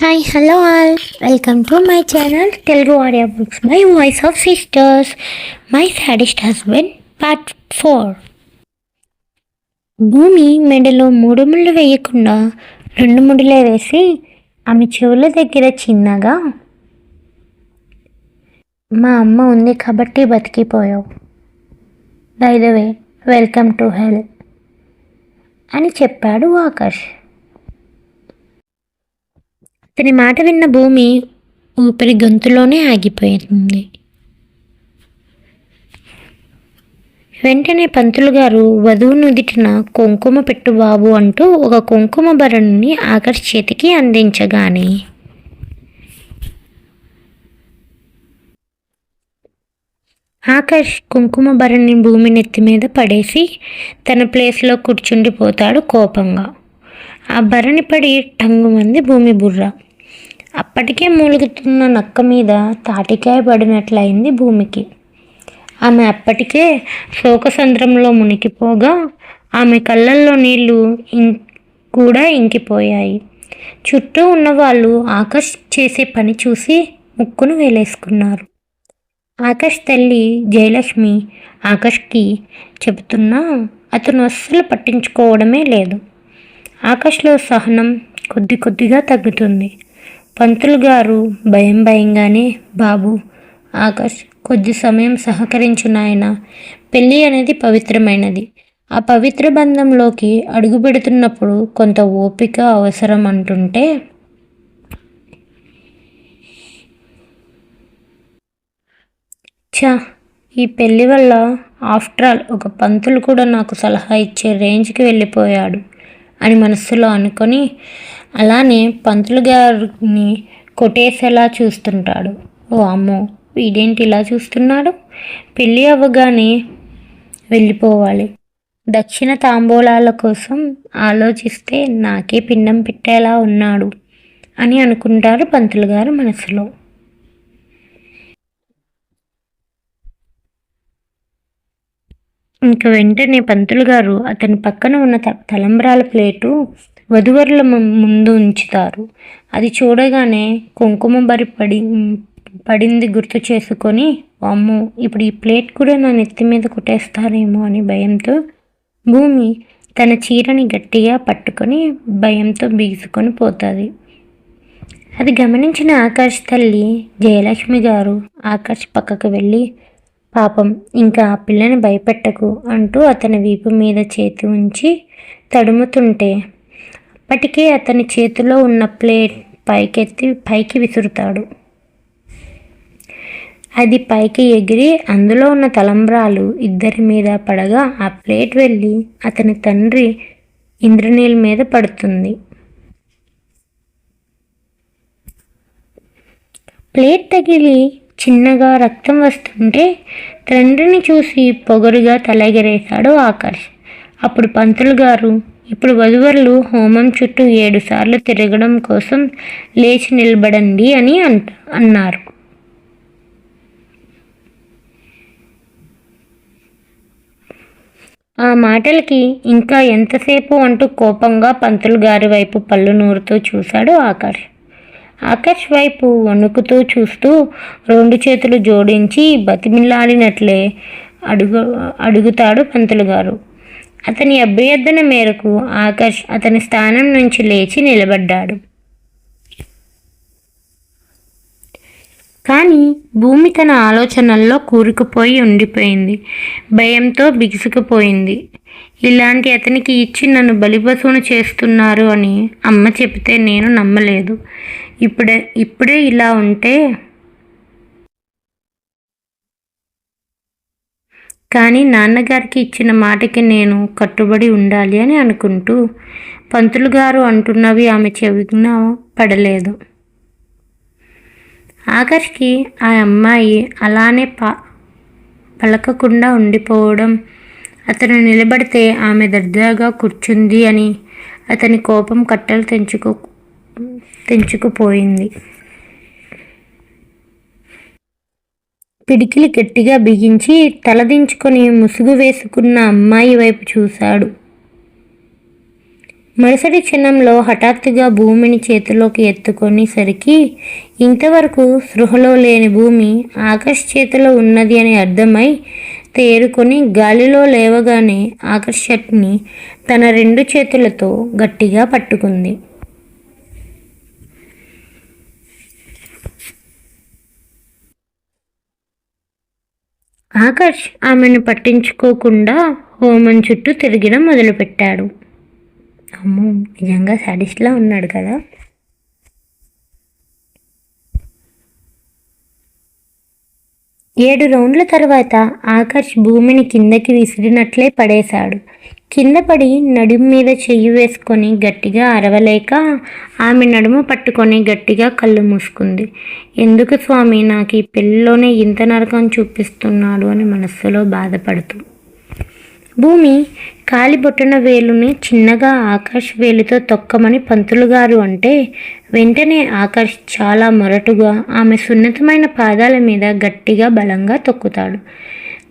Hi hello all welcome to my channel Telugu audio books my voice of sisters my sadist husband part four Bhoomi మెడలో మూడు ముళ్ళు వేయకుండా రెండు ముడులే వేసి ఆమె చెవుల దగ్గర చిన్నగా మా అమ్మ ఉంది కాబట్టి బతికిపోయావు. By the way welcome to hell అని చెప్పాడు ఆకాష్ అతని మాట విన్న భూమి ఊపిరి గొంతులోనే ఆగిపోయింది. వెంటనే పంతులు గారు వధువు నుదిటిన కుంకుమ పెట్టు బాబు అంటూ ఒక కుంకుమ భరణిని ఆకర్ష్ చేతికి అందించగానే ఆకాష్ కుంకుమ భరణి భూమి నెత్తి మీద పడేసి తన ప్లేస్లో కూర్చుండిపోతాడు కోపంగా. ఆ భరణి పడి టంగుమంది భూమి బుర్ర. అప్పటికే మూలుగుతున్న నక్క మీద తాటికాయ పడినట్లయింది భూమికి. ఆమె అప్పటికే శోకసంద్రంలో మునిగిపోగా ఆమె కళ్ళల్లో నీళ్ళు ఇం కూడా ఇంకిపోయాయి. చుట్టూ ఉన్నవాళ్ళు ఆకాష్ చేసే పని చూసి ముక్కును వేలేసుకున్నారు. ఆకాష్ తల్లి జయలక్ష్మి ఆకాష్కి చెబుతున్నా అతను అస్సలు పట్టించుకోవడమే లేదు. ఆకాష్లో సహనం కొద్ది కొద్దిగా తగ్గుతుంది. పంతులు గారు భయం భయంగానే బాబు ఆకాష్ కొద్ది సమయం సహకరించు నాయన. పెళ్ళి అనేది పవిత్రమైనది. ఆ పవిత్ర బంధంలోకి అడుగు పెడుతున్నప్పుడు కొంత ఓపిక అవసరం అంటుంటే చా ఈ పెళ్ళి వల్ల ఆఫ్టర్ ఆల్ ఒక పంతులు కూడా నాకు సలహా ఇచ్చే రేంజ్కి వెళ్ళిపోయాడు అని మనస్సులో అనుకొని అలానే పంతులు గారిని కొట్టేసేలా చూస్తుంటాడు. ఓ అమ్మో వీడేంటి ఇలా చూస్తున్నాడు? పెళ్ళి అవ్వగానే వెళ్ళిపోవాలి. దక్షిణ తాంబూలాల కోసం ఆలోచిస్తే నాకే పిండం పెట్టేలా ఉన్నాడు అని అనుకుంటారు పంతులు గారు మనసులో. ఇంక వెంటనే పంతులు గారు అతని పక్కన ఉన్న తలంబ్రాల ప్లేటు వధువరుల ముందు ఉంచుతారు. అది చూడగానే కుంకుమ బరి పడి పడింది గుర్తు చేసుకొని అమ్మో ఇప్పుడు ఈ ప్లేట్ కూడా నా నెత్తి మీద కొట్టేస్తారేమో అని భయంతో భూమి తన చీరని గట్టిగా పట్టుకొని భయంతో బీసుకొని పోతుంది. అది గమనించిన ఆకాష్ తల్లి జయలక్ష్మి గారు ఆకాష్ పక్కకు వెళ్ళి పాపం ఇంకా ఆ పిల్లని భయపెట్టకు అంటూ అతని వీపు మీద చేతి ఉంచి తడుముతుంటే అప్పటికే అతని చేతిలో ఉన్న ప్లేట్ పైకెత్తి పైకి విసురుతాడు. అది పైకి ఎగిరి అందులో ఉన్న తలంబ్రాలు ఇద్దరి మీద పడగా ఆ ప్లేట్ వెళ్ళి అతని తండ్రి ఇంద్రనీల్ మీద పడుతుంది. ప్లేట్ తగిలి చిన్నగా రక్తం వస్తుంటే తండ్రిని చూసి పొగరుగా తలెగరేశాడు ఆకాష్. అప్పుడు పంతులు గారు ఇప్పుడు వధువరులు హోమం చుట్టూ ఏడు సార్లు తిరగడం కోసం లేచి నిలబడండి అని అంట అన్నారు. ఆ మాటలకి ఇంకా ఎంతసేపు అంటూ కోపంగా పంతులు గారి వైపు పళ్ళు నూరుతూ చూశాడు ఆకాష్. ఆకాష్ వైపు వణుకుతూ చూస్తూ రెండు చేతులు జోడించి బతిమిలాడినట్లే అడుగు అడుగుతాడు పంతులు గారు. అతని అభ్యర్థన మేరకు ఆకాష్ అతని స్థానం నుంచి లేచి నిలబడ్డాడు. కానీ భూమి తన ఆలోచనల్లో కూరుకుపోయి ఉండిపోయింది. భయంతో బిగుసుకుపోయింది. ఇలాంటి అతనికి ఇచ్చి నన్ను బలిపశువును చేస్తున్నారు అని అమ్మ చెబితే నేను నమ్మలేదు. ఇప్పుడే ఇప్పుడే ఇలా ఉంటే కానీ నాన్నగారికి ఇచ్చిన మాటకి నేను కట్టుబడి ఉండాలి అని అనుకుంటూ పంతులు గారు అంటున్నవి ఆమె చెవిన పడలేదు. ఆఖరికి ఆ అమ్మాయి అలానే పా పలకకుండా ఉండిపోవడం అతను నిలబడితే ఆమె దర్జాగా కూర్చుంది అని అతని కోపం కట్టలు తెంచుకో తెంచుకుపోయింది. పిడికిలి గట్టిగా బిగించి తలదించుకొని ముసుగు వేసుకున్న అమ్మాయి వైపు చూశాడు. మరుసటి క్షణంలో హఠాత్తుగా భూమిని చేతిలోకి ఎత్తుకొనేసరికి ఇంతవరకు సృహలో లేని భూమి ఆకాష్ చేతిలో ఉన్నది అని అర్థమై తేరుకొని గాలిలో లేవగానే ఆకర్షట్ని తన రెండు చేతులతో గట్టిగా పట్టుకుంది. ఆకాష్ ఆమెను పట్టించుకోకుండా హోమం చుట్టూ తిరగడం మొదలుపెట్టాడు. అమ్మో నిజంగా సాడిస్ట్లా ఉన్నాడు కదా. ఏడు రౌండ్ల తర్వాత ఆకర్ష్ భూమిని కిందకి విసిరినట్లే పడేశాడు. కింద పడి నడుము మీద చెయ్యి వేసుకొని గట్టిగా అరవలేక ఆమె నడుము పట్టుకొని గట్టిగా కళ్ళు మూసుకుంది. ఎందుకు స్వామి నాకు ఈ పెళ్ళిలోనే ఇంత నరకం చూపిస్తున్నాడు అని మనస్సులో బాధపడుతూ. భూమి కాలిబొట్టిన వేలుని చిన్నగా ఆకాశ్ వేలుతో తొక్కమని పంతులు గారు అంటే వెంటనే ఆకాష్ చాలా మొరటుగా ఆమె సున్నితమైన పాదాల మీద గట్టిగా బలంగా తొక్కుతాడు.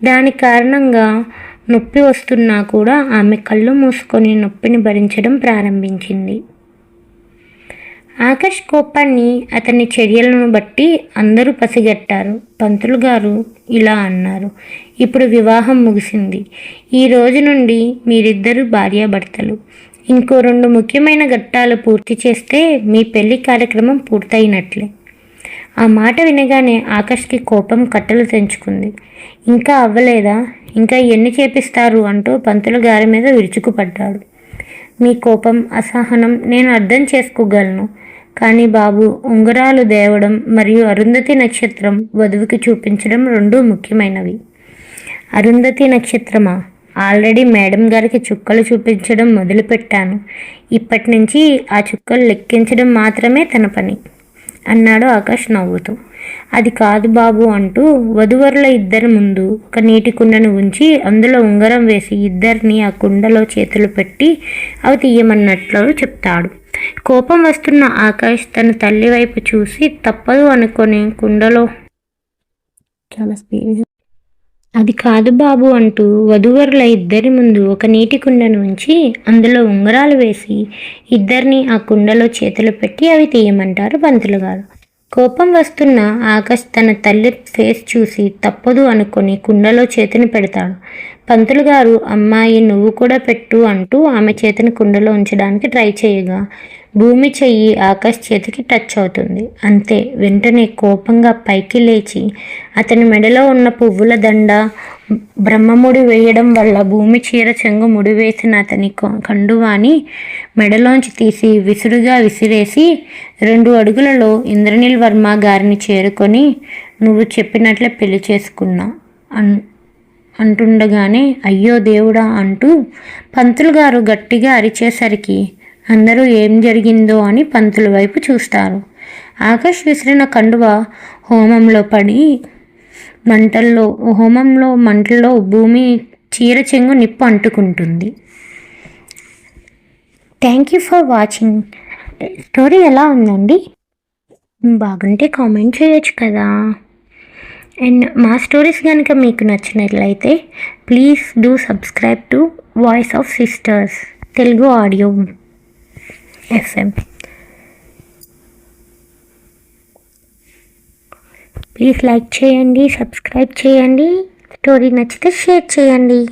దాని కారణంగా నొప్పి వస్తున్నా కూడా ఆమె కళ్ళు మూసుకొని నొప్పిని భరించడం ప్రారంభించింది. ఆకాష్ కోపాన్ని అతని చర్యలను బట్టి అందరూ పసిగట్టారు. పంతులు గారు ఇలా అన్నారు. ఇప్పుడు వివాహం ముగిసింది. ఈ రోజు నుండి మీరిద్దరు భార్యాభర్తలు. ఇంకో రెండు ముఖ్యమైన ఘట్టాలు పూర్తి చేస్తే మీ పెళ్ళి కార్యక్రమం పూర్తయినట్లే. ఆ మాట వినగానే ఆకాష్కి కోపం కట్టలు తెంచుకుంది. ఇంకా అవ్వలేదా? ఇంకా ఎన్ని చేపిస్తారు అంటూ పంతులు గారి మీద విరుచుకుపడ్డాడు. మీ కోపం అసహనం నేను అర్థం చేసుకోగలను. కానీ బాబు ఉంగరాలు దేవడం మరియు అరుంధతి నక్షత్రం వధువుకి చూపించడం రెండూ ముఖ్యమైనవి. అరుంధతి నక్షత్రమా? ఆల్రెడీ మేడం గారికి చుక్కలు చూపించడం మొదలుపెట్టాను. ఇప్పటి నుంచి ఆ చుక్కలు లెక్కించడం మాత్రమే తన పని అన్నాడు ఆకాష్ నవ్వుతూ. అది కాదు బాబు అంటూ వధువరుల ఇద్దరి ముందు ఒక నీటి కుండను ఉంచి అందులో ఉంగరం వేసి ఇద్దరిని ఆ కుండలో చేతులు పెట్టి అవి తీయమన్నట్లు చెప్తాడు. కోపం వస్తున్న ఆకాష్ తన తల్లి వైపు చూసి తప్పదు అనుకొని కుండలో చాలా స్పీడ్ అది కాదు బాబు అంటూ వధువరుల ఇద్దరి ముందు ఒక నీటి కుండను ఉంచి అందులో ఉంగరాలు వేసి ఇద్దరిని ఆ కుండలో చేతులు పెట్టి అవి తీయమంటారు పంతులు గారు. కోపం వస్తున్న ఆకాష్ తన తల్లి ఫేస్ చూసి తప్పదు అనుకొని కుండలో చేతిని పెడతాడు. పంతులు గారు అమ్మాయి నువ్వు కూడా పెట్టు అంటూ ఆమె చేతిని కుండలో ఉంచడానికి ట్రై చేయగా భూమి చెయ్యి ఆకాష్ చేతికి టచ్ అవుతుంది. అంతే వెంటనే కోపంగా పైకి లేచి అతని మెడలో ఉన్న పువ్వుల దండ బ్రహ్మముడి వేయడం వల్ల భూమి చీర చెంగు ముడివేసిన అతని కండువాని మెడలోంచి తీసి విసురుగా విసిరేసి రెండు అడుగులలో ఇంద్రనీల్ వర్మ గారిని చేరుకొని నువ్వు చెప్పినట్లే పెళ్ళి చేసుకున్నా అన్ అంటుండగానే అయ్యో దేవుడా అంటూ పంతులు గారు గట్టిగా అరిచేసరికి అందరూ ఏం జరిగిందో అని పంతుల వైపు చూస్తారు. ఆకాష్ విసిరిన కండువ హోమంలో పడి మంటల్లో హోమంలో మంటల్లో భూమి చీర చెంగు నిప్పు అంటుకుంటుంది. Thank you for watching story ఎలా ఉందండి? బాగుంటే కామెంట్ చేయొచ్చు కదా. అండ్ మా స్టోరీస్ కనుక మీకు నచ్చినట్లయితే please do subscribe to voice of sisters Telugu audio FM please like చేయండి సబ్స్క్రైబ్ చేయండి. స్టోరీ నచ్చితే షేర్ చేయండి.